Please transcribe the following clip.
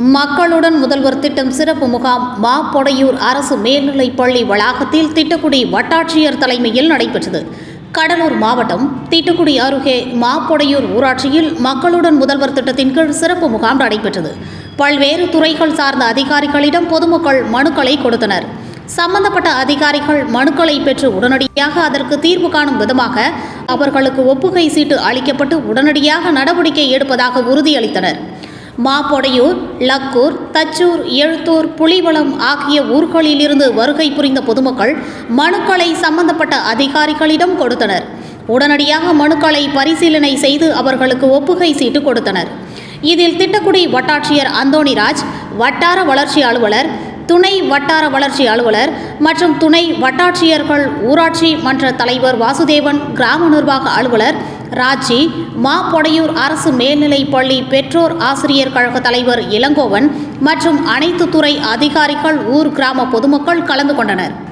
மக்களுடன் முதல்வர் திட்டம் சிறப்பு முகாம் மா பொடையூர் அரசு மேல்நிலைப் பள்ளி வளாகத்தில் திட்டக்குடி வட்டாட்சியர் தலைமையில் நடைபெற்றது. கடலூர் மாவட்டம் திட்டுக்குடி அருகே மாப்பொடையூர் ஊராட்சியில் மக்களுடன் முதல்வர் திட்டத்தின் கீழ் சிறப்பு முகாம் நடைபெற்றது. பல்வேறு துறைகள் சார்ந்த அதிகாரிகளிடம் பொதுமக்கள் மனுக்களை கொடுத்தனர். சம்பந்தப்பட்ட அதிகாரிகள் மனுக்களை பெற்று உடனடியாக அதற்கு தீர்வு காணும் விதமாக அவர்களுக்கு ஒப்புகை சீட்டு அளிக்கப்பட்டு உடனடியாக நடவடிக்கை எடுப்பதாக உறுதியளித்தனர். மாப்பொடையூர் லக்கூர் தச்சூர் எழுத்தூர் புலிவளம் ஆகிய ஊர்களிலிருந்து வருகை புரிந்த பொதுமக்கள் மனுக்களை சம்பந்தப்பட்ட அதிகாரிகளிடம் கொடுத்தனர். உடனடியாக மனுக்களை பரிசீலனை செய்து அவர்களுக்கு ஒப்புகை சீட்டு கொடுத்தனர். இதில் திட்டக்குடி வட்டாட்சியர் அந்தோணிராஜ் வட்டார வளர்ச்சி அலுவலர் துணை வட்டார வளர்ச்சி அலுவலர் மற்றும் துணை வட்டாட்சியர்கள் ஊராட்சி மன்ற தலைவர் வாசுதேவன் கிராம நிர்வாக அலுவலர் ராஜி மா பொடையூர் அரசு மேல்நிலைப் பள்ளி பெற்றோர் ஆசிரியர் கழக தலைவர் இளங்கோவன் மற்றும் அனைத்து துறை அதிகாரிகள் ஊர் கிராம பொதுமக்கள் கலந்து கொண்டனர்.